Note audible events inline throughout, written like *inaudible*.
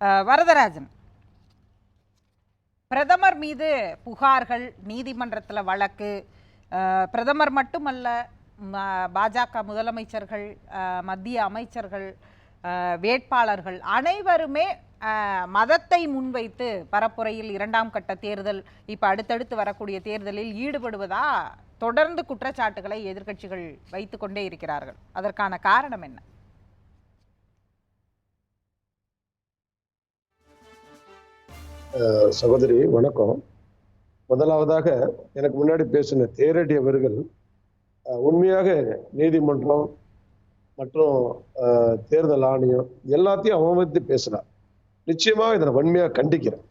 வரதராஜன். பிரதமர் மீது புகார்கள் நீதிமன்றத்தில் வழக்கு பிரதமர் மட்டுமல்ல பாஜக முதலமைச்சர்கள் மத்திய அமைச்சர்கள் வேட்பாளர்கள் அனைவருமே மதத்தை முன்வைத்து பரப்புரையில் இரண்டாம் கட்ட தேர்தல் இப்போ அடுத்தடுத்து வரக்கூடிய தேர்தலில் ஈடுபடுவதா தொடர்ந்து குற்றச்சாட்டுகளை எதிர்க்கட்சிகள் வைத்துக்கொண்டே இருக்கிறார்கள். அதற்கான காரணம் என்ன? சகோதரி வணக்கம். முதலாவதாக எனக்கு முன்னாடி பேசின தேரடி அவர்கள் உண்மையாக நீதிமன்றம் மற்றும் தேர்தல் ஆணையம் எல்லாத்தையும் அவமதித்து பேசினார். நிச்சயமாக இதை வன்மையாக கண்டிக்கிறேன்.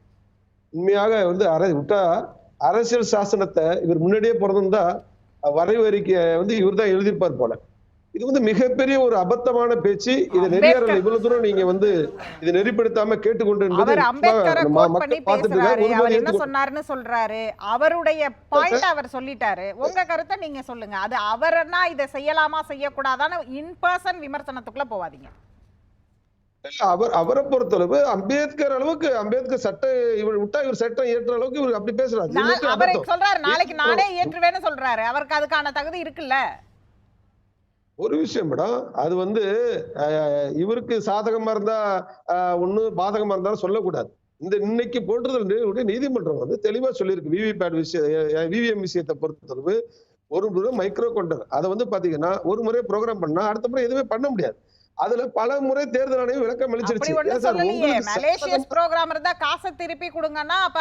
உண்மையாக வந்து அர விட்டா அரசியல் சாசனத்தை இவர் முன்னாடியே பிறந்திருந்தா வரைவு அறிக்கையை வந்து இவர் தான் எழுதியிருப்பார் போல. இது வந்து மிகப்பெரிய ஒரு அபத்தமான பேச்சு. இதை அம்பேத்கர். இவ்வளவு தூரம் நீங்க வந்து இதை நெறிப்படுத்தாம கேட்டுக்கொண்டு அவர் அம்பேத்கரை கோட் பண்ணி பேசுறாரு. அவர் என்ன சொன்னாருன்னு சொல்றாரு. அவருடைய பாயிண்ட் அவர் சொல்லிட்டாரு. உங்க கருத்தை நீங்க சொல்லுங்க. அது அவர்னா இதை செய்யலாமா செய்யக்கூடாதான்னு இன் பர்சன் விமர்சனத்துக்குள்ள போவாதீங்க. அவர் அவரை பொறுத்தளவு அம்பேத்கர் அளவுக்கு அம்பேத்கர் சட்ட இவர் விட்டா இவர் சட்டம் ஏற்ற அளவுக்கு இவர் அப்படி பேசுறாரு. அவரை. சொல்றாரு நாளைக்கு நானே ஏற்றுவேன்னு சொல்றாரு. அவருக்கு அதுக்கான தகுதி இருக்குல்ல? ஒரு விஷயம் மேடம். அது வந்து இவருக்கு சாதகமா இருந்தா ஒண்ணு பாதகமா இருந்தாலும் சொல்லக்கூடாது. இந்த இன்னைக்கு போன்றது நீதிமன்றம் வந்து தெளிவா சொல்லியிருக்கு. விவிபேட் விஷயம் விவிஎம் விஷயத்தை பொறுத்தளவு ஒரு முறை மைக்ரோ கொண்டர் அதை வந்து பாத்தீங்கன்னா ஒரு முறை ப்ரோக்ராம் பண்ணா அடுத்த முறை எதுவுமே பண்ண முடியாது. அதுல பல முறை தேர்தல் ஆணையம் விளக்கம் அளிச்சிருச்சு. மலேசியஸ் ப்ரோக்ராம் இருந்தா காசை திருப்பி கொடுங்கன்னா அப்ப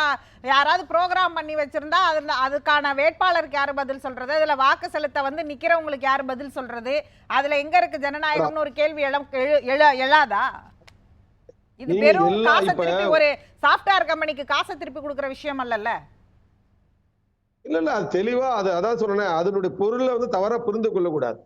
யாராவது ப்ரோக்ராம் பண்ணி வச்சிருந்தா அதுல அதுக்கான வேட்பாளருக்கு யாரு பதில் சொல்றது? அதுல வாக்கு செலுத்த வந்து நிக்கிறவங்களுக்கு யாரு பதில் சொல்றது? அதுல எங்க இருக்கு ஜனநாயகம்னு ஒரு கேள்வி எழாதா? இது வெறும் காசை திருப்பி ஒரு சாஃப்ட்வேர் கம்பெனிக்கு காசை திருப்பி கொடுக்குற விஷயம் அல்லல்ல? இல்ல இல்ல அது தெளிவா அது அதான் சொன்னேன் அதனுடைய பொருளை வந்து தவறா புரிந்து கொள்ளக்கூடாது.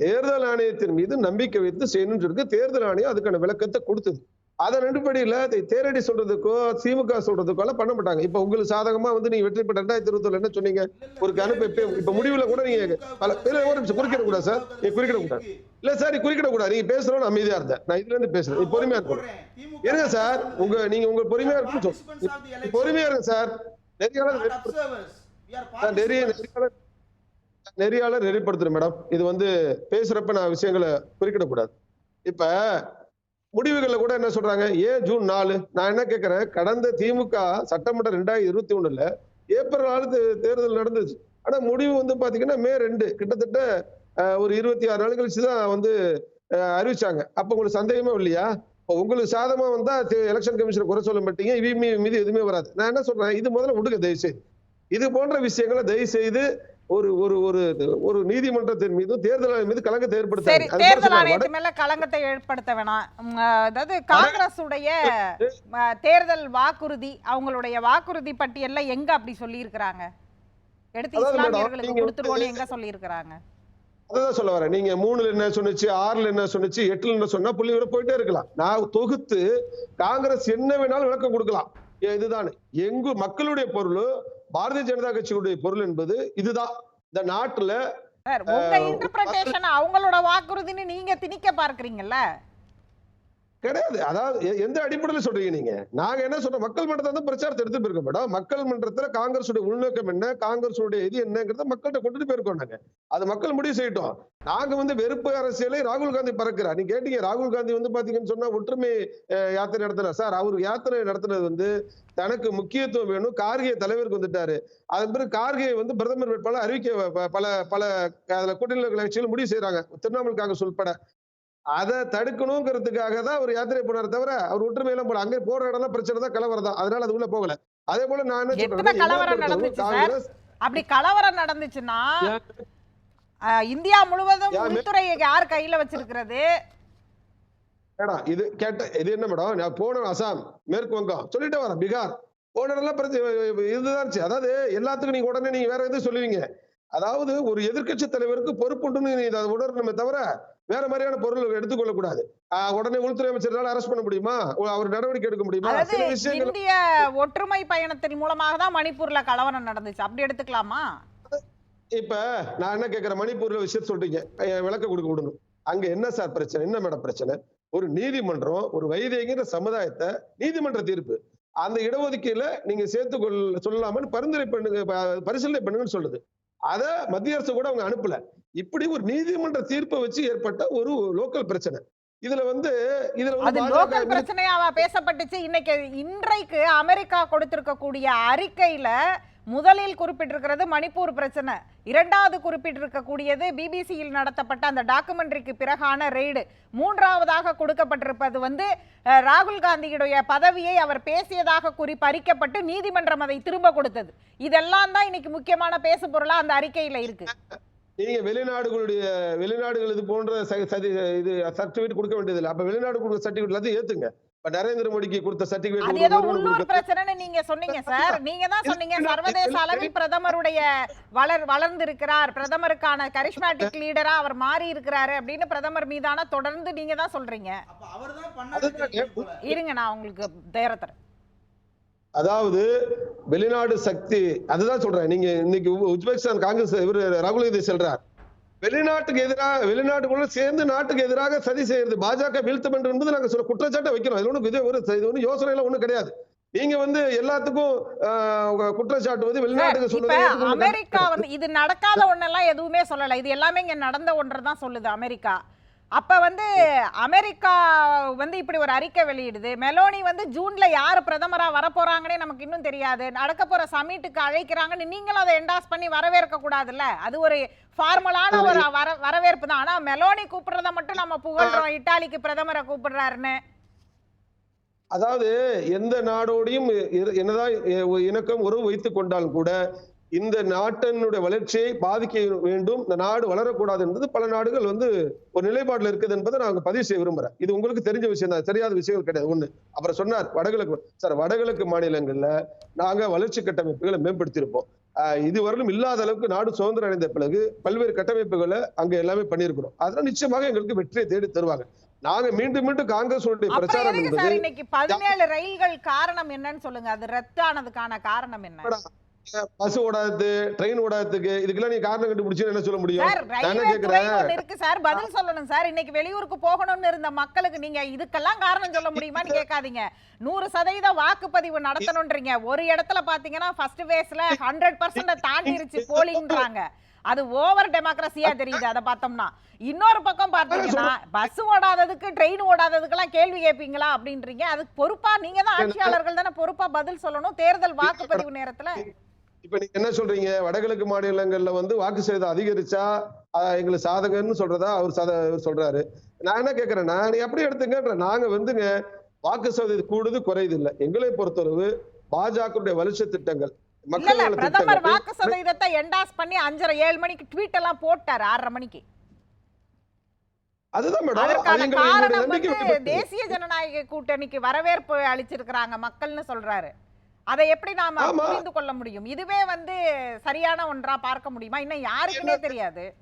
தேர்தல் ஆணையத்தின் மீது நம்பிக்கை வைத்து செய்யணும்னு சொல்லிட்டு தேர்தல் ஆணையம் அதுக்கான விளக்கத்தை கொடுத்தது. அதன் அடிப்படையில தேரடி சொல்றதுக்கோ திமுக சொல்றதுக்கோ எல்லாம் பண்ண மாட்டாங்க. இப்ப உங்களுக்கு சாதகமா வந்து நீங்க வெற்றி பெற்ற ரெண்டாயிரத்தி இருபத்தி என்ன சொன்னீங்க? ஒரு கணக்கு இப்ப முடிவுல கூட நீங்க குறுக்கிட கூடாது சார். நீங்க குறுக்கிட கூடாது இல்ல சார் குறுக்கிட கூடாது நீங்க பேசுறோம் அமைதியா இருந்தேன் நான் இதுல இருந்து பேசுறேன். பொறுமையா இருக்கணும் இருங்க சார். உங்க நீங்க உங்க பொறுமையா சொல்லு. பொறுமையா இருங்க சார். நெறியாளர் நெறியாளர் நெறியாளர் நெறிப்படுத்துறேன் மேடம் இது வந்து பேசுறப்ப நான் விஷயங்களை குறிக்கிடக்கூடாது. இப்ப முடிவுகள்ல கூட என்ன சொல்றாங்க? ஏன் ஜூன் நாலு. நான் என்ன கேட்கிறேன் கடந்த திமுக சட்டமன்ற ரெண்டாயிரத்தி இருபத்தி ஒண்ணுல ஏப்ரல் ஆளு தேர்தல் நடந்துச்சு. ஆனா முடிவு வந்து பாத்தீங்கன்னா மே ரெண்டு. கிட்டத்தட்ட ஒரு இருபத்தி ஆறு நாள் கழிச்சு தான் வந்து அறிவிச்சாங்க. அப்ப உங்களுக்கு சந்தேகமே இல்லையா? இப்போ உங்களுக்கு சாதமா வந்தா எலெக்ஷன் கமிஷன் குறை சொல்ல மாட்டீங்க. இவி மீது எதுவுமே வராது. நான் என்ன சொல்றேன்? இது முதல்ல விடுங்க தயவு செய்து இது போன்ற விஷயங்களை தயவு செய்து ஒரு ஒரு ஒரு ஒரு நீதிமன்றத்தின் மீதும் தேர்தல் ஆணையம் மீது கலங்கத்தை அது தேர்தல் ஆணையத்து மேல களங்கத்தை ஏற்படுத்த வேணாம். அதாவது காங்கிரஸ் உடைய தேர்தல் வாக்குறுதி அவங்களுடைய வாக்குறுதி பட்டியல்ல எங்க அப்படி சொல்லி இருக்கிறாங்க எடுத்து இஸ்லாமியர்களுக்கு கொடுத்துருவோம்னு எங்க சொல்லி இருக்கிறாங்க அதான் சொல்ல வரேன். நீங்க மூணுல என்ன சொன்னுச்சு ஆறுல என்ன சொன்னுச்சு எட்டுல என்ன சொன்னா புள்ளி விட போயிட்டே இருக்கலாம். நான் தொகுத்து காங்கிரஸ் என்ன வேணாலும் விளக்கம் கொடுக்கலாம். இதுதான். எங்கு மக்களுடைய பொருள் பாரதிய ஜனதா கட்சியுடைய பொருள் என்பது இதுதான். இந்த நாட்டுல உங்க இன்டர்பிரேஷன் அவங்களோட வாக்குறுதின்னு நீங்க திணிக்க பார்க்கறீங்கல்ல? கிடையாது. அதாவது எந்த அடிப்படையில சொல்றீங்க நீங்க? நாங்க என்ன சொல்றோம்? மக்கள் மன்றத்தை வந்து பிரச்சாரத்தை எடுத்து போயிருக்கோம் மேடம். மக்கள் மன்றத்துல காங்கிரஸுடைய உள்நோக்கம் என்ன? காங்கிரஸுடைய இது என்னங்கிறத மக்கள்கிட்ட கொண்டுட்டு போயிருக்கோம் நாங்க. அது மக்கள் முடிவு செய்யட்டும். நாங்க வந்து வெறுப்பு அரசியலை ராகுல் காந்தி பறக்கிறார். நீங்க கேட்டீங்க ராகுல் காந்தி வந்து பாத்தீங்கன்னு சொன்னா ஒற்றுமை யாத்திரை நடத்தினார்? சார் அவர் யாத்திரை நடத்தினது வந்து தனக்கு முக்கியத்துவம் வேணும். கார்கே தலைவருக்கு வந்துட்டாரு. அதன் பிறகு கார்கே வந்து பிரதமர் வேட்பாளர் அறிவிக்க பல பல அதில் கூட்டணி கட்சிகள் முடிவு செய்யறாங்க திரிணாமுல் காங்கிரஸ் உட்பட அதை தடுக்கணுங்கிறதுக்காக தான் அவர் யாத்திரை போனார் தவிர அவர் ஒற்றுமை எல்லாம் போல அங்கே போற இடம்லாம் பிரச்சனை தான் கலவரம் தான். அதனால அது உள்ள போகல. அதே போல நான் என்ன சொல்றேன்? அப்படி கலவரம் நடந்துச்சுன்னா இந்தியா முழுவதும் உள்துறையை யார் கையில வச்சிருக்கிறது? மேடம் இது கேட்ட இது என்ன மேடம்? நான் போன அசாம் மேற்கு வங்கம் சொல்லிட்டே வரேன் பீகார். போன இடம்லாம் பிரச்சனை இதுதான் அதாவது எல்லாத்துக்கும் நீங்க உடனே நீங்க வேற எதுவும் சொல்லுவீங்க. அதாவது ஒரு எதிர்க்கட்சி தலைவருக்கு பொறுப்புண்டுன்னு நீ அதை உணரணுமே தவிர வேற மாதிரியான பொருள் எடுத்துக்கொள்ள கூடாது உடனே உள்துறை அமைச்சரால் அரெஸ்ட் பண்ண முடியுமா? அவர் நடவடிக்கை எடுக்க முடியுமா? அதாவது சில விஷயங்கள் இந்திய ஒற்றுமை பயணத்தின் மூலமாக தான் மணிப்பூர்ல கலவரம் நடந்துச்சு. அப்படி எடுத்துக்கலாமா? இப்ப நான் என்ன கேக்குறேன்? மணிப்பூர்ல விஷயம் சொல்றீங்க. அஹ் விளக்கம் கொடுக்க விடணும். அங்க என்ன சார் பிரச்சனை? என்ன மேடம் பிரச்சனை? ஒரு நீதிமன்றம் ஒரு வைதிகங்கிற சமுதாயத்தை நீதிமன்ற தீர்ப்பு. அந்த இடஒதுக்கீடுல நீங்க சேர்த்து கொள்ள சொல்லலாமான்னு பரிந்துரை பண்ணுங்க பரிசீலனை பண்ணுங்கன்னு சொல்லுது. அத மத்திய அரசு கூட அவங்க அனுப்பல. இப்படி ஒரு நீதிமன்ற தீர்ப்பை வச்சு ஏற்பட்ட ஒரு லோக்கல் பிரச்சனை. இதுல வந்து இதுல அது லோக்கல் பிரச்சனையாவா பேசப்பட்டுச்சு? இன்னைக்கு இன்றைக்கு அமெரிக்கா கொடுத்திருக்கக்கூடிய அறிக்கையில முதலில் குறிப்பிட்டிருக்கிறது மணிப்பூர் பிரச்சனை. இரண்டாவது குறிப்பிட்டிருக்கக்கூடியது பிபிசியில் நடத்தப்பட்ட அந்த டாக்குமெண்ட்ரிக்கு பிறகான ரெய்டு. மூன்றாவதாக கொடுக்கப்பட்டிருப்பது வந்து ராகுல் காந்தியுடைய பதவியை அவர் பேசியதாக கூறி பறிக்கப்பட்டு நீதிமன்றம் அதை திரும்ப கொடுத்தது. இதெல்லாம் தான் இன்னைக்கு முக்கியமான பேசு பொருளா அந்த அறிக்கையில இருக்கு. நீங்க வெளிநாடுகளுடைய வெளிநாடுகள் இது போன்ற இது சர்டிபிகேட் கொடுக்க வேண்டியதில்லை. அப்ப வெளிநாடு கொடுக்குற சர்டிபிகேட் எல்லாத்தையும் ஏத்துங்க. நரேந்திர மோடிக்கு கொடுத்த அது ஏதோ உள்ளூர் சர்டிபிகேட் பிரச்சனைன்னு நீங்க சொன்னீங்க சார். நீங்க தான் சொன்னீங்க. சர்வதேச அளவில் பிரதமருடைய வளர் வளர்ந்திருக்கிறார். பிரதமருக்கான கரிஷ்மேட்டிக் லீடரா அவர் மாறி இருக்கிறாரு அப்படின்னு பிரதமர் மீதான தொடர்ந்து நீங்க தான் சொல்றீங்க. இருங்க நான் உங்களுக்கு தேரத்தரேன் அதாவது வெளிநாடு சக்தி அதுதான் சொல்றேன். நீங்க இன்னைக்கு உஸ்பெகிஸ்தான் காங்கிரஸ் இவர் ராகுல் காந்தி சொல்றார். வெளிநாட்டுக்கு எதிராக வெளிநாட்டுக்குள்ள சேர்ந்து நாட்டுக்கு எதிராக சதி செய்யறது. பாஜக வீழ்த்தம் என்று என்பது நாங்க சொல்ல குற்றச்சாட்டை வைக்கிறோம். இது இது ஒரு இது ஒண்ணு யோசனை எல்லாம் ஒண்ணும் கிடையாது. நீங்க வந்து எல்லாத்துக்கும் குற்றச்சாட்டு வந்து வெளிநாட்டுக்கு ஏற்றுக்கொள்ள அமெரிக்கா வந்து இது நடக்காத ஒண்ணெல்லாம் எதுவுமே சொல்லல. இது எல்லாமே இங்க நடந்த ஒன்று தான் சொல்லுது அமெரிக்கா. அப்ப வந்து அமெரிக்கா வந்து இப்படி ஒரு அறிக்கை வெளியிடுது. மெலோனி வந்து ஜூன்ல யார் பிரதமரா வரப்போறாங்கன்னே நமக்கு இன்னும் தெரியாது. நடக்க போற சமிட்டுக்கு அழைக்கிறாங்கன்னு நீங்களும் அதை என்டாஸ் பண்ணி வரவேற்க கூடாதுல்ல? அது ஒரு ஃபார்மலான ஒரு வர வரவேற்பு தான். ஆனா மெலோனி கூப்பிடுறத மட்டும் நம்ம புகழ்றோம். இட்டாலிக்கு பிரதமரை கூப்பிடுறாருன்னு. அதாவது எந்த நாடோடையும் என்னதான் இணக்கம் உறவு வைத்துக் கொண்டாலும் கூட இந்த நாட்டினுடைய வளர்ச்சியை பாதிக்க வேண்டும். இந்த நாடு வளரக்கூடாது என்பது பல நாடுகள் வந்து ஒரு நிலைப்பாடுல இருக்குது என்பதை நாங்க பதிவு செய்ய விரும்புறேன். இது உங்களுக்கு தெரிஞ்ச விஷயம் தான். தெரியாத விஷயங்கள் கிடையாது. ஒண்ணு. அப்புறம் சொன்னார் வடகிழக்கு சார் வடகிழக்கு மாநிலங்கள்ல நாங்க வளர்ச்சி கட்டமைப்புகளை மேம்படுத்தியிருப்போம். இதுவரையிலும் இல்லாத அளவுக்கு நாடு சுதந்திரம் அடைந்த பிறகு பல்வேறு கட்டமைப்புகளை அங்க எல்லாமே பண்ணியிருக்கிறோம். அதெல்லாம் நிச்சயமாக எங்களுக்கு வெற்றியை தேடி தருவாங்க. நாங்க மீண்டும் மீண்டும் காங்கிரஸ் பிரச்சாரம் இன்னைக்கு பதினேழு ரயில்கள் காரணம் என்னன்னு சொல்லுங்க. அது ரத்தானதுக்கான காரணம் என்ன? பஸ் ஓடாது ட்ரெயின் ஓடாததுக்கு இதுக்கெல்லாம் நீ காரணம் கண்டுபிடிச்சு என்ன சொல்ல முடியும்? நான் கேக்குறேன்? இருக்கு சார் பதில் சொல்லணும் சார். இன்னைக்கு வெளியூருக்கு போகணும்னு இருந்த மக்களுக்கு நீங்க இதுக்கெல்லாம் காரணம் சொல்ல முடியுமான்னு *laughs* கேட்காதீங்க. நூறு சதவீத வாக்குப்பதிவு நடத்தணும்ன்றீங்க ஒரு இடத்துல பாத்தீங்கன்னா ஃபர்ஸ்ட் ஃபேஸ்ல ஹண்ட்ரட் பர்சன்ட் தாண்டிருச்சு *laughs* போலிங்ன்றாங்க அது ஓவர் டெமோக்ரஸியா தெரியுது அதை பார்த்தோம்னா. இன்னொரு பக்கம் பார்த்தீங்கன்னா பஸ் ஓடாததுக்கு ட்ரெயின் ஓடாததுக்கெல்லாம் கேள்வி கேட்பீங்களா அப்படின்றீங்க. அதுக்கு பொறுப்பா நீங்க தான் ஆட்சியாளர்கள் தானே பொறுப்பா பதில் சொல்லணும். தேர்தல் வாக்குப்பதிவு நேரத்துல இப்ப நீங்க என்ன சொல்றீங்க? வடகிழக்கு மாநிலங்கள்ல வந்து வாக்கு சதவீதம் அதிகரிச்சா எங்களுக்கு சாதகம்னு சொல்றதா அவர் சாத சொல்றாரு. நான் என்ன கேக்குறேன்னா நீ எப்படி எடுத்துங்கன்ற நாங்க வந்துங்க வாக்கு சதவீதம் கூடுது குறையுது இல்ல. எங்களை பொறுத்தளவு பாஜகவுடைய வளர்ச்சி திட்டங்கள் பிரதமர் வாக்கு சதவீதத்தை என்டாஸ் பண்ணி அஞ்சரை ஏழு மணிக்கு ட்வீட் எல்லாம் போட்டாரு ஆறரை மணிக்கு. அதுதான் மேடம். காரணம் வந்து. தேசிய ஜனநாயக கூட்டணிக்கு வரவேற்பு அளிச்சிருக்கிறாங்க மக்கள்னு சொல்றாரு. அதை எப்படி நாம. புரிந்து கொள்ள முடியும்? இதுவே வந்து சரியான ஒன்றா பார்க்க முடியுமா? இன்னும் யாருக்குன்னே தெரியாது.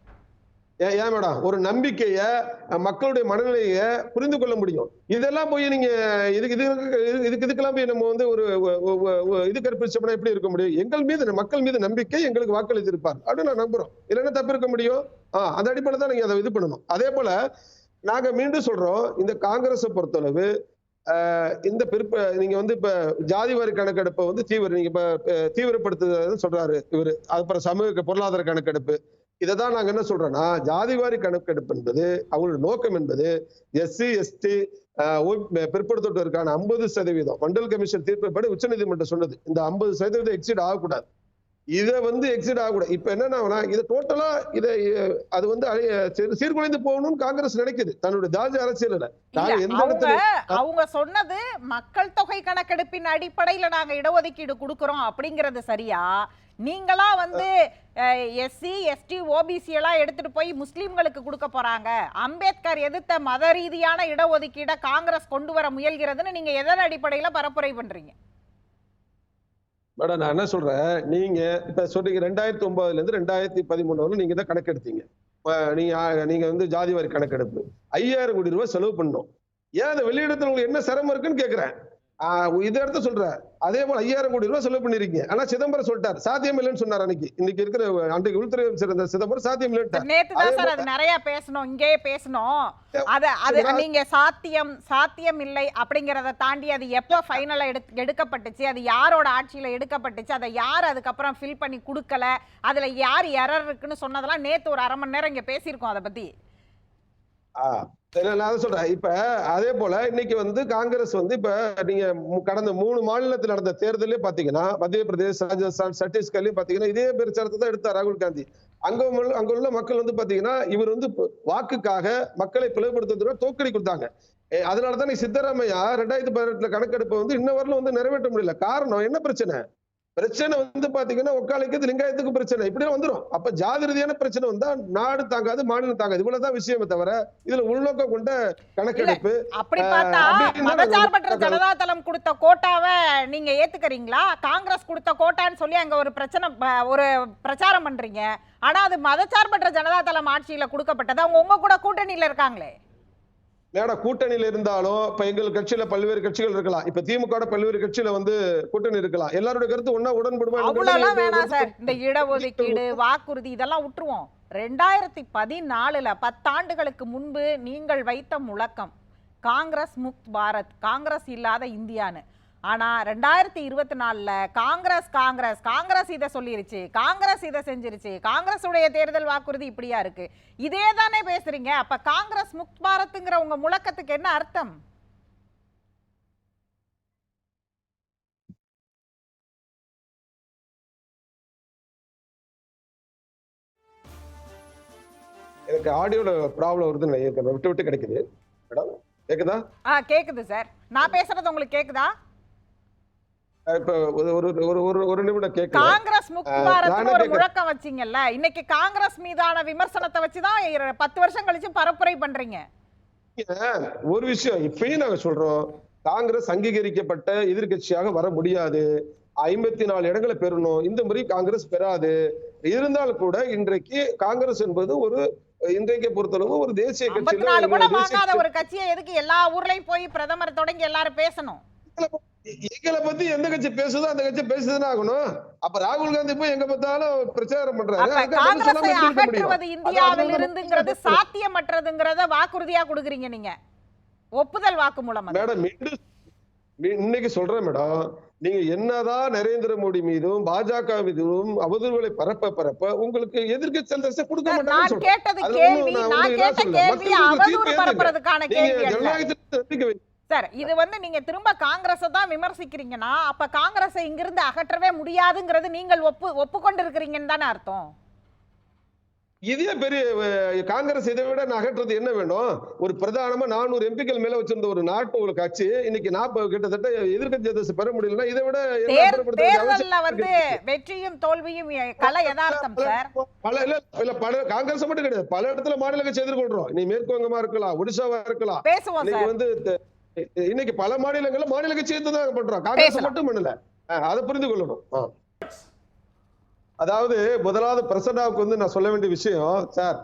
ஏன் மேடம் ஒரு நம்பிக்கைய மக்களுடைய மனநிலைய புரிந்து கொள்ள முடியும். இதெல்லாம் போய் நீங்க இதுக்கு இது இதுக்கு இதுக்கெல்லாம் போய் நம்ம வந்து ஒரு இது கற்பிச்சோம்னா எப்படி இருக்க முடியும்? எங்கள் மீது மக்கள் மீது நம்பிக்கை எங்களுக்கு வாக்களித்திருப்பார். அப்படின்னு நான் நம்புறோம். இல்லைன்னா தப்பு இருக்க முடியும்? ஆஹ் அந்த அடிப்படையில் தான் நீங்க அதை இது பண்ணணும். அதே போல நாங்க மீண்டும் சொல்றோம் இந்த காங்கிரஸை பொறுத்தளவு இந்த பிற்ப நீங்க வந்து இப்ப ஜாதி வாரி கணக்கெடுப்பை வந்து தீவிர நீங்க இப்ப தீவிரப்படுத்துறதுன்னு சொல்றாரு இவரு. அப்புறம் சமூக பொருளாதார கணக்கெடுப்பு. இதை தான் நாங்க என்ன சொல்றோம்னா ஜாதிவாரி கணக்கெடுப்பு என்பது அவங்களோட நோக்கம் என்பது எஸ்சி எஸ்டி பிற்படுத்தப்பட்டவருக்கான ஐம்பது சதவீதம். மண்டல் கமிஷன் தீர்ப்பைப்படி உச்சநீதிமன்றம் சொன்னது. இந்த ஐம்பது சதவீதம் எக்ஸிட் ஆகக்கூடாது. இதை வந்து எக்ஸிட் ஆகக்கூடாது. இப்ப என்னன்னா இது டோட்டலா இதை அது வந்து சீர்குலைந்து போகணும்னு காங்கிரஸ் நினைக்குது. தன்னுடைய ஜாதி அரசியல் அவங்க சொன்னது மக்கள் தொகை கணக்கெடுப்பின் அடிப்படையில நாங்க இடஒதுக்கீடு கொடுக்கறோம் அப்படிங்கறது சரியா? நீங்களா வந்து எஸ்சி எஸ்டி ஓபிசி எல்லாம் எடுத்துட்டு போய் முஸ்லிம்களுக்கு கொடுக்க போறாங்க. அம்பேத்கர் எதிர்த்த மத ரீதியான இடஒதுக்கீட காங்கிரஸ் கொண்டு வர முயல்கிறதுன்னு நீங்க எதன் அடிப்படையில பரப்புரை பண்றீங்க? மேடம் நான் என்ன சொல்றேன் நீங்க இப்ப சொல்றீங்க ரெண்டாயிரத்தி ஒன்பதுல இருந்து ரெண்டாயிரத்தி பதிமூணு வரலும் நீங்க தான் கணக்கெடுத்தீங்க. நீங்க நீங்க வந்து ஜாதி வாரி கணக்கெடுப்பு. ஐயாயிரம் கோடி ரூபாய் செலவு பண்ணோம். ஏன் அதை வெளியிடத்துல உங்களுக்கு என்ன சிரமம் இருக்குன்னு கேக்குறேன். இதை எடுத்து சொல்றேன். அதே போல ஐயாயிரம் கோடி ரூபாய் செலவு பண்ணிருக்கீங்க. ஆனா சிதம்பரம் சொல்லிட்டார். சாத்தியம் இல்லைன்னு சொன்னார் அன்னைக்கு. இன்னைக்கு இருக்கிற அன்றைக்கு உள்துறை அமைச்சர் இருந்த சிதம்பரம் சாத்தியம் இல்லைன்னு நேத்து தான் சார் அது நிறைய பேசணும். இங்கேயே பேசணும். அது அது நீங்க சாத்தியம் சாத்தியம் இல்லை அப்படிங்கறத தாண்டி அது எப்ப ஃபைனலா எடுக்கப்பட்டுச்சு அது யாரோட ஆட்சியில எடுக்கப்பட்டுச்சு அதை யார் அதுக்கப்புறம் ஃபில் பண்ணி கொடுக்கல அதுல யார் எரர் இருக்குன்னு சொன்னதெல்லாம் நேத்து ஒரு அரை மணி நேரம் இங்க பேசியிருக்கோம் அதை பத்தி. நான் சொல்றேன். இப்ப அதே போல இன்னைக்கு வந்து காங்கிரஸ் வந்து இப்ப நீங்க கடந்த மூணு மாநிலத்தில் நடந்த தேர்தலே பாத்தீங்கன்னா மத்திய பிரதேஷ் ராஜஸ்தான் சத்தீஸ்கர்லயும் பாத்தீங்கன்னா இதே பிரச்சாரத்தை தான் எடுத்தார் ராகுல் காந்தி. அங்க அங்க உள்ள மக்கள் வந்து பாத்தீங்கன்னா இவர் வந்து வாக்குக்காக மக்களை பிளவுபடுத்துறதுக்கு தோக்கடி கொடுத்தாங்க. அதனாலதான் நீ சித்தராமையா ரெண்டாயிரத்தி பதினெட்டுல கணக்கெடுப்பு வந்து இன்ன வரலும் வந்து நிறைவேற்ற முடியல. காரணம் என்ன பிரச்சனை? பிரச்சனை வந்து பாத்தீங்கன்னா ஒக்காலைக்கு லிங்காயத்துக்கு பிரச்சனை. இப்படியே வந்துரும். அப்ப ஜாதி ரீதியான பிரச்சனை வந்தா நாடு தாங்காது மாநிலம் தாங்காது. இவ்வளவுதான் விஷயமே தவிர இதுல உள்நோக்கம் கொண்ட கணக்கெடுப்பு அப்படி பார்த்தா மதச்சார்பற்ற ஜனதா தளம் கொடுத்த கோட்டாவை நீங்க ஏத்துக்கறீங்களா? காங்கிரஸ் கொடுத்த கோட்டான்னு சொல்லி அங்க ஒரு பிரச்சனை ஒரு பிரச்சாரம் பண்றீங்க. ஆனா அது மதச்சார்பற்ற ஜனதா தளம் ஆட்சியில கொடுக்கப்பட்டது. அவங்க உங்க கூட கூட்டணியில இருக்காங்களே. மேடம் கூட்டணியில இருந்தாலும் இப்ப எங்கள் கட்சியில பல்வேறு கட்சிகள் இருக்கலாம். இப்ப திமுக பல்வேறு கட்சியில வந்து கூட்டணி இருக்கலாம். எல்லாருடைய கருத்து ஒன்னா உடன்படுமா அவ்வளவுலாம் வேணாம் சார். இந்த இடஒதுக்கீடு வாக்குறுதி இதெல்லாம் விட்டுருவோம். ரெண்டாயிரத்தி பதினாலுல பத்தாண்டுகளுக்கு முன்பு நீங்கள் வைத்த முழக்கம் காங்கிரஸ் முக்த் பாரத் காங்கிரஸ் இல்லாத இந்தியான்னு. ஆனா ரெண்டாயிரத்தி இருபத்தி நாலுல காங்கிரஸ் காங்கிரஸ் காங்கிரஸ் இதை சொல்லிருச்சு காங்கிரஸ் இதை செஞ்சிருச்சு காங்கிரஸ் உடைய தேர்தல் வாக்குறுதி இப்படியா இருக்கு. இதே தானே பேசுறீங்க. அப்ப காங்கிரஸ் முக்த் பாரத்ங்கிற உங்க முழக்கத்துக்கு என்ன அர்த்தம்? எனக்கு ஆடியோல ப்ராப்ளம் வருதுன்னு. விட்டு விட்டு கிடைக்குது. மேடம் கேக்குதா? ஆ கேக்குது சார். நான் பேசுறது உங்களுக்கு கேக்குதா அஹ் இப்ப ஒரு ஒரு ஒரு ஒரு ஒரு நிமிடம் கேட்கல காங்கிரஸ். முழக்கம் வச்சீங்கல்ல? இன்னைக்கு காங்கிரஸ் மீதான விமர்சனத்தை வச்சுதான் பத்து வருஷம் கழிச்சு பரப்புரை பண்றீங்க. ஒரு விஷயம் இப்பயும் நாங்க சொல்றோம் காங்கிரஸ் அங்கீகரிக்கப்பட்ட எதிர்க்கட்சியாக வர முடியாது. ஐம்பத்தி நாலு இடங்களை பெறணும். இந்த முறை காங்கிரஸ் பெறாது. இருந்தாலும் கூட இன்றைக்கு காங்கிரஸ் என்பது ஒரு இன்றைக்கு பொறுத்தளவு ஒரு தேசிய ஐம்பத்தி கட்சியில நாலு கூட ஒரு தேசிய வாங்காத ஒரு கட்சியை எதுக்கு எல்லா ஊர்லயும் போய் பிரதமர் தொடங்கி எல்லாரும் பேசணும்? எங்களை பத்தி எந்த கட்சி பேசுதோ அந்த கட்சி பேசுதானே ஆகணும் அப்ப ராகுல் காந்தி போய் எங்க பார்த்தாலும் பிரச்சாரம் பண்றாரு காங்கிரஸை? அகற்றுவது இந்தியாவில் இருந்துங்கிறது சாத்தியமற்றதுங்கிறத வாக்குறுதியா கொடுக்குறீங்க நீங்க ஒப்புதல் வாக்கு மூலம். மேடம் மீண்டும் இன்னைக்கு சொல்றேன் மேடம் நீங்க என்னதான் நரேந்திர மோடி மீதும் பாஜக மீதும் அவதூறுகளை பரப்ப பரப்ப உங்களுக்கு எதிர்க்கட்சி அந்தஸ்தை கொடுக்க சொல்றேன். கேட்டது கேள்வி நான் கேட்ட. கேள்வி அவதூறு. பரப்புறதுக்கான கேள்வி சார் இது வந்து நீங்க திரும்ப காங்கிரஸை தான் விமர்சிக்கிறீங்கன்னா அப்ப காங்கிரஸை இங்கிருந்து அகற்றவே முடியாதுங்கிறது நீங்கள் ஒப்பு ஒப்புக்கொண்டு இருக்கிறீங்கன்னு தானே அர்த்தம்? இதே பெரிய காங்கிரஸ் இதை விட நான் அகற்றுறது என்ன வேணும்? ஒரு பிரதானமா நானூறு எம்பிக்கள் மேல வச்சிருந்த ஒரு நாட்டு ஒரு கட்சி இன்னைக்கு நாற்பது கிட்டத்தட்ட எதிர்க்கட்சி அந்தஸ்து பெற முடியலன்னா இதை விட தேர்தல்ல வந்து வெற்றியும் தோல்வியும் கலை யதார்த்தம் பல இல்ல இல்ல பல காங்கிரஸ் மட்டும் கிடையாது. பல இடத்துல மாநில கட்சி எதிர்கொள்றோம். நீ மேற்கு வங்கமா இருக்கலாம் ஒடிசாவா இருக்கலாம். பேசுவோம் வந்து இன்னைக்கு பல மாநிலங்கள்ல மாநில கட்சி எடுத்து தான் பண்றோம் காங்கிரஸ். மட்டும் பண்ணல அதை புரிந்து கொள்ளணும். அதாவது முதலாவது பிரசன்னாவுக்கு வந்து நான் சொல்ல வேண்டிய விஷயம் சார்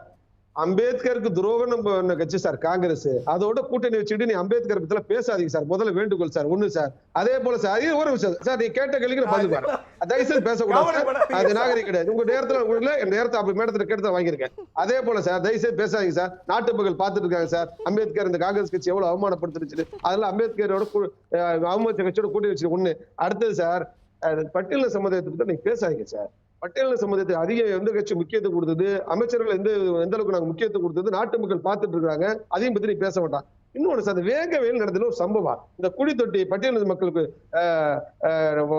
அம்பேத்கருக்கு துரோகம் கட்சி சார்? காங்கிரஸ். அதோட கூட்டணி வச்சுட்டு நீ அம்பேத்கர் பத்தி எல்லாம் பேசாதீங்க சார். முதல்ல வேண்டுகோள் சார். ஒண்ணு சார். அதே போல சார் இது ஒரு விஷயம் சார் நீ கேட்ட கேள்விக்கு பதில் பாரு தயவுசெய்து பேசக்கூடாது சார். அது நாகரிகம் கிடையாது. உங்க நேரத்துல உள்ள என் நேரத்தை அப்படி மேடத்துல கேட்டு வாங்கியிருக்கேன். அதே போல சார் தயவுசெய்து பேசாதீங்க சார். நாட்டு மக்கள் பார்த்துட்டு இருக்காங்க சார். அம்பேத்கர் இந்த காங்கிரஸ் கட்சி எவ்வளவு அவமானப்படுத்திருச்சு அதெல்லாம் அம்பேத்கரோட அவமதிச்ச கட்சியோட கூட்டி வச்சு ஒண்ணு. அடுத்தது சார் பட்டியல சமுதாயத்தை பத்தி நீங்க பேசாதீங்க சார். பட்டியல சமுதாயத்தை அதிக எந்த கட்சி முக்கியத்துவம் கொடுத்தது? அமைச்சர்கள் எந்த எந்த அளவுக்கு நாங்க முக்கியத்துவம் கொடுத்தது? நாட்டு மக்கள் பார்த்துட்டு இருக்காங்க. அதையும் பத்தி நீ பேச மாட்டான் இன்னொன்னு சார் அந்த வேங்க வேல் ஒரு சம்பவம். இந்த குடி தொட்டி பட்டியல் மக்களுக்கு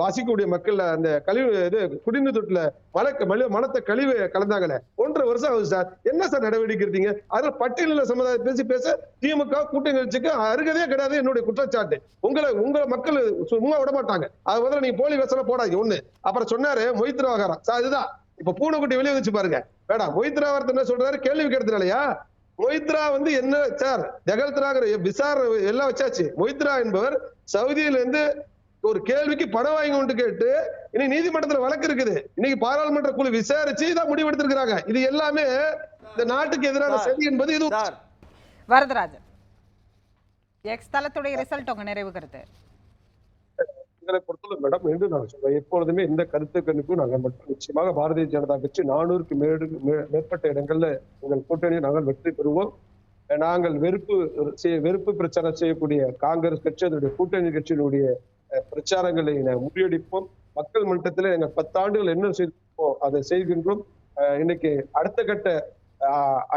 வாசிக்கக்கூடிய மக்கள் அந்த கழிவு இது குடிநீர் தொட்டில மலை மலை மனத்தை கழிவு கலந்தாங்களே ஒன்றரை வருஷம் ஆகுது சார். என்ன சார் நடவடிக்கை எடுத்தீங்க? அதுல பட்டியலில் சமுதாயம் பேசி பேச திமுக கூட்டணி கட்சிக்கு அருகதே கிடையாது என்னுடைய குற்றச்சாட்டு. உங்களை உங்களை மக்கள் சும்மா விட மாட்டாங்க. அது வந்து நீங்க போலி வசனம் போடாது ஒண்ணு. அப்புறம் சொன்னாரு மொய்த்திர சார் இதுதான். இப்ப பூனைக்குட்டி வெளியே வச்சு பாருங்க. வேடா மொய்த்திரா என்ன சொல்றாரு? கேள்வி கேட்டதுனாலயா மொய்த்ரா வந்து என்ன சார் ஜெகல்த்ராங்கிற விசாரணை எல்லாம் வச்சாச்சு. மொய்த்ரா என்பவர் சவுதியில இருந்து ஒரு கேள்விக்கு பணம் வாங்கி கொண்டு கேட்டு இனி நீதிமன்றத்துல வழக்கு இருக்குது. இன்னைக்கு பாராளுமன்ற குழு விசாரிச்சு இதான் முடிவெடுத்திருக்கிறாங்க. இது எல்லாமே இந்த நாட்டுக்கு எதிரான சார், சதி என்பது இது சார். வரதராஜன். எக்ஸ் தளத்துடைய ரிசல்ட் உங்க நிறைவு கருத்து எங்களை பொறுத்தவரை மேடம் என்று நான் சொல்றேன் எப்பொழுதுமே இந்த கருத்து கணிப்பு நாங்கள் மட்டும் நிச்சயமாக பாரதிய ஜனதா கட்சி நானூறுக்கு மேடு மேற்பட்ட இடங்கள்ல எங்கள் கூட்டணியை நாங்கள் வெற்றி பெறுவோம். நாங்கள் வெறுப்பு வெறுப்பு பிரச்சாரம் செய்யக்கூடிய காங்கிரஸ் கட்சி அதனுடைய கூட்டணி கட்சியினுடைய பிரச்சாரங்களை முறியடிப்போம். மக்கள் மன்றத்தில் எங்கள் பத்தாண்டுகள் என்ன செய்திருப்போம் அதை செய்கின்றோம். அஹ், இன்னைக்கு அடுத்த கட்ட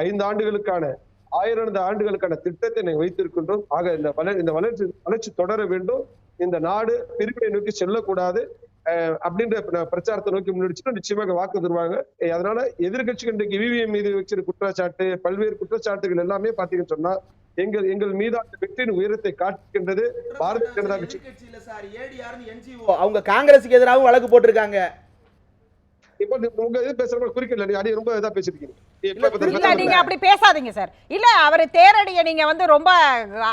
ஐந்து ஆண்டுகளுக்கான ஆயிரம் ஆண்டுகளுக்கான திட்டத்தை நாங்கள் வைத்திருக்கின்றோம். ஆக இந்த இந்த வளர்ச்சி வளர்ச்சி தொடர வேண்டும். இந்த நாடு பிரிவினை நோக்கி செல்லக்கூடாது. அப்படின்ற பிர- பிரச்சாரத்தை நோக்கி முன்னெடுச்சுட்டு நிச்சயமாக வாக்கு தருவாங்க. அதனால எதிர்கட்சிகள் இன்றைக்கு இவிஎம் மீது வச்சிருக்க குற்றச்சாட்டு பல்வேறு குற்றச்சாட்டுகள் எல்லாமே பாத்தீங்கன்னு சொன்னா எங்கள் எங்கள் மீதான வெற்றியின் உயரத்தை காட்டுகின்றது பாரதிய ஜனதா கட்சி. அவங்க காங்கிரஸுக்கு எதிராகவும் வழக்கு போட்டிருக்காங்க. இப்ப உங்க இது பேசுற குறிக்கல நீ அடி ரொம்ப இதா பேசிருக்கீங்க. இல்ல இப்ப நீங்க அப்படி பேசாதீங்க சார் இல்ல அவர் தேரடியை நீங்க வந்து ரொம்ப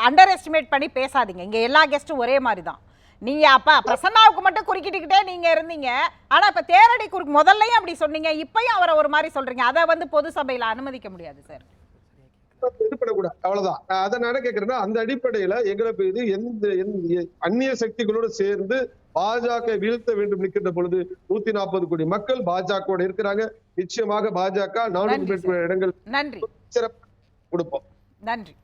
அண்டர் எஸ்டிமேட் பண்ணி பேசாதீங்க. இங்க எல்லா கெஸ்டும் ஒரே மாதிரி தான் நீங்க அப்ப பிரசன்னாவுக்கு மட்டும் குறுக்கிட்டுக்கிட்டே நீங்க இருந்தீங்க. ஆனா இப்ப தேரடி குறுக்கு முதல்லயும் அப்படி சொன்னீங்க. இப்பயும் அவரை ஒரு மாதிரி சொல்றீங்க. அதை வந்து பொது சபையில அனுமதிக்க முடியாது சார் இது பண்ணக்கூடாது அவ்வளவுதான் அதை நான் கேட்கிறேன்னா அந்த அடிப்படையில எங்களை இது எந்த அந்நிய சக்திகளோடு சேர்ந்து பாஜக வீழ்த்த வேண்டும் நிற்கின்ற பொழுது நூத்தி நாற்பது கோடி மக்கள் பாஜக இருக்கிறாங்க. நிச்சயமாக பாஜக நானூறு இடங்கள் நன்றி. சிறப்பு கொடுப்போம். நன்றி.